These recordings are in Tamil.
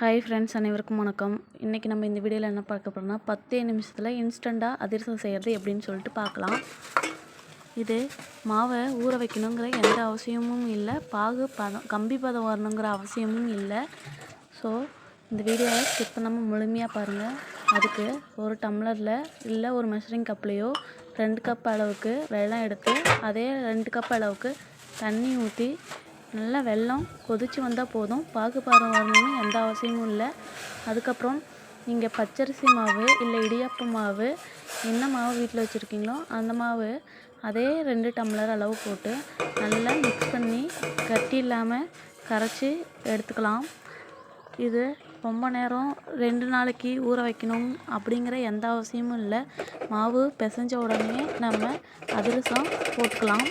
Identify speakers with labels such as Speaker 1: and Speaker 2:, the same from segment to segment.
Speaker 1: ஹாய் ஃப்ரெண்ட்ஸ் அனைவருக்கும் வணக்கம். இன்றைக்கி நம்ம இந்த வீடியோவில் என்ன பார்க்க போகிறோம்னா பத்தே நிமிஷத்தில் இன்ஸ்டண்ட்டாக அதிரசம் செய்கிறது எப்படின்னு சொல்லிட்டு பார்க்கலாம். இது மாவை ஊற வைக்கணுங்கிற எந்த அவசியமும் இல்லை பாகு பதம் கம்பி பதம் வரணுங்கிற அவசியமும் இல்லை. ஸோ இந்த வீடியோவை ஸ்கிப் பண்ணாமல் முழுமையாக பாருங்கள் அதுக்கு ஒரு டம்ளரில் இல்லை ஒரு மெஷரிங் கப்லேயோ ரெண்டு கப் அளவுக்கு வெள்ளம் எடுத்து அதே ரெண்டு கப் அளவுக்கு தண்ணி ஊற்றி நல்லா வெல்லம் கொதித்து வந்தால் போதும். பாகு பாரம் வரணும்னு எந்த அவசியமும் இல்லை. அதுக்கப்புறம் நீங்கள் பச்சரிசி மாவு இல்லை இடியாப்ப மாவு என்ன மாவு வீட்டில் வச்சுருக்கீங்களோ அந்த மாவு அதே ரெண்டு டம்ளர் அளவு போட்டு நல்லா மிக்ஸ் பண்ணி கட்டி இல்லாமல் கரைச்சி எடுத்துக்கலாம். இது ரொம்ப நேரம் ரெண்டு நாளைக்கு ஊற வைக்கணும் அப்படிங்கிற எந்த அவசியமும் இல்லை. மாவு பிசைஞ்ச உடனே நம்ம அதிரசம் போட்டுக்கலாம்.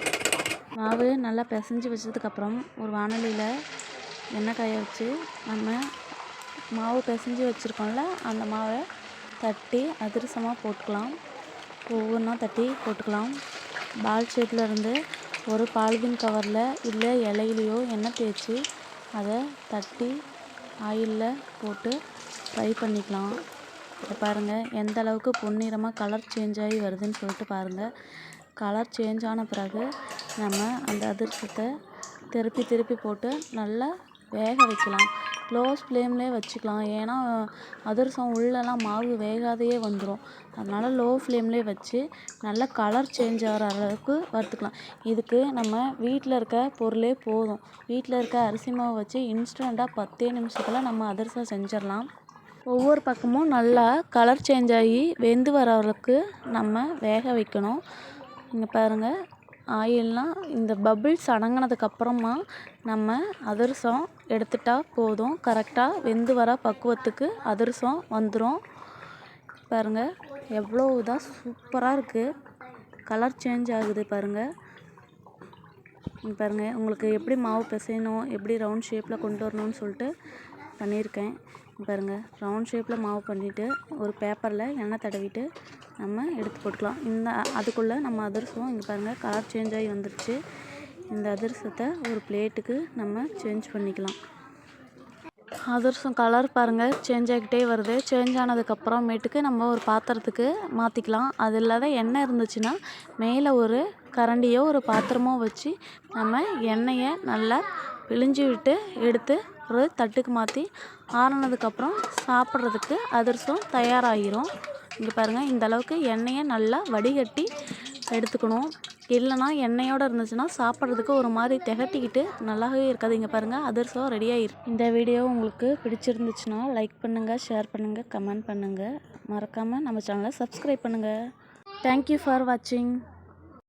Speaker 1: மாவு நல்லா பிசைஞ்சு வச்சதுக்கப்புறம் ஒரு வானொலியில் எண்ணெய் காய வச்சு நம்ம மாவு பிசைஞ்சு வச்சுருக்கோம்ல அந்த மாவை தட்டி அதிரசமாக போட்டுக்கலாம். ஒவ்வொன்றா தட்டி போட்டுக்கலாம். பால் ஷேப்பில் இருந்து ஒரு பாலிதீன் கவரில் இல்லை இலையிலையோ எண்ணெய் தேய்ச்சி அதை தட்டி ஆயிலில் போட்டு ஃப்ரை பண்ணிக்கலாம். பாருங்கள் எந்த அளவுக்கு பொன்னிறமாக கலர் சேஞ்ச் ஆகி வருதுன்னு சொல்லிட்டு பாருங்கள் கலர் சேஞ்ச் ஆன பிறகு நம்ம அந்த அதிரசத்தை திருப்பி திருப்பி போட்டு நல்லா வேக வைக்கலாம். க்ளோஸ் ஃப்ளேம்லேயே வச்சுக்கலாம். ஏன்னா அதிரசம் உள்ளெல்லாம் மாவு வேகாதையே வந்துடும் அதனால் லோ ஃப்ளேம்லேயே வச்சு நல்லா கலர் சேஞ்ச் ஆகிற அளவுக்கு வறுத்துக்கலாம். இதுக்கு நம்ம வீட்டில் இருக்க பொருளே போதும். வீட்டில் இருக்க அரிசி மாவு வச்சு இன்ஸ்டண்ட்டாக பத்தே நிமிஷத்தில் நம்ம அதிரசம் செஞ்சிடலாம் ஒவ்வொரு பக்கமும் நல்லா கலர் சேஞ்ச் ஆகி வெந்து வர அளவுக்கு நம்ம வேக வைக்கணும். இங்கே பாருங்கள் ஆயில்லாம் இந்த பபிள்ஸ் அடங்கினதுக்கப்புறமா நம்ம அதிரசம் எடுத்துட்டால் போதும். கரெக்டாக வெந்து வர பக்குவத்துக்கு அதிரசம் வந்துடும் பாருங்கள் எவ்வளோ இதாக சூப்பராக இருக்குது கலர் சேஞ்ச் ஆகுது பாருங்கள் பாருங்கள் உங்களுக்கு எப்படி மாவு பிசையணும் எப்படி ரவுண்ட் ஷேப்பில் கொண்டு வரணும்னு சொல்லிட்டு பண்ணியிருக்கேன். பாருங்கள் ரவுண்ட் ஷேப்பில் மாவு பண்ணிவிட்டு ஒரு பேப்பரில் எண்ணெய் தடவிட்டு நம்ம எடுத்து போட்டுக்கலாம். இந்த அதுக்குள்ளே நம்ம அதிரசம் இங்கே பாருங்கள் கலர் சேஞ்ச் ஆகி வந்துடுச்சு இந்த அதிரசத்தை ஒரு பிளேட்டுக்கு நம்ம சேஞ்ச் பண்ணிக்கலாம். அதிரசம் கலர் பாருங்கள் சேஞ்ச் ஆகிக்கிட்டே வருது. சேஞ்ச் ஆனதுக்கப்புறமேட்டுக்கு நம்ம ஒரு பாத்திரத்துக்கு மாற்றிக்கலாம் அது இல்லாத எண்ணெய் இருந்துச்சுன்னா மேலே ஒரு கரண்டியோ ஒரு பாத்திரமோ வச்சு நம்ம எண்ணெயை நல்லா பிழிஞ்சு விட்டு எடுத்து ஒரு தட்டுக்கு மாற்றி ஆறினதுக்கப்புறம் சாப்பிட்றதுக்கு அதிரசம் தயாராகிரும். இங்கே பாருங்கள் இந்த அளவுக்கு எண்ணெயை நல்லா வடிகட்டி எடுத்துக்கணும். இல்லைனா எண்ணெயோடு இருந்துச்சுன்னா சாப்பிட்றதுக்கு ஒரு மாதிரி திகட்டிக்கிட்டு நல்லாவே இருக்காது. இங்கே பாருங்கள் அதிரசம் ரெடி இந்த வீடியோ உங்களுக்கு பிடிச்சிருந்துச்சுன்னா லைக் பண்ணுங்கள் ஷேர் பண்ணுங்கள் கமெண்ட் பண்ணுங்கள் மறக்காமல் நம்ம சேனலை சப்ஸ்கிரைப் பண்ணுங்கள் தேங்க்யூ ஃபார் வாட்சிங்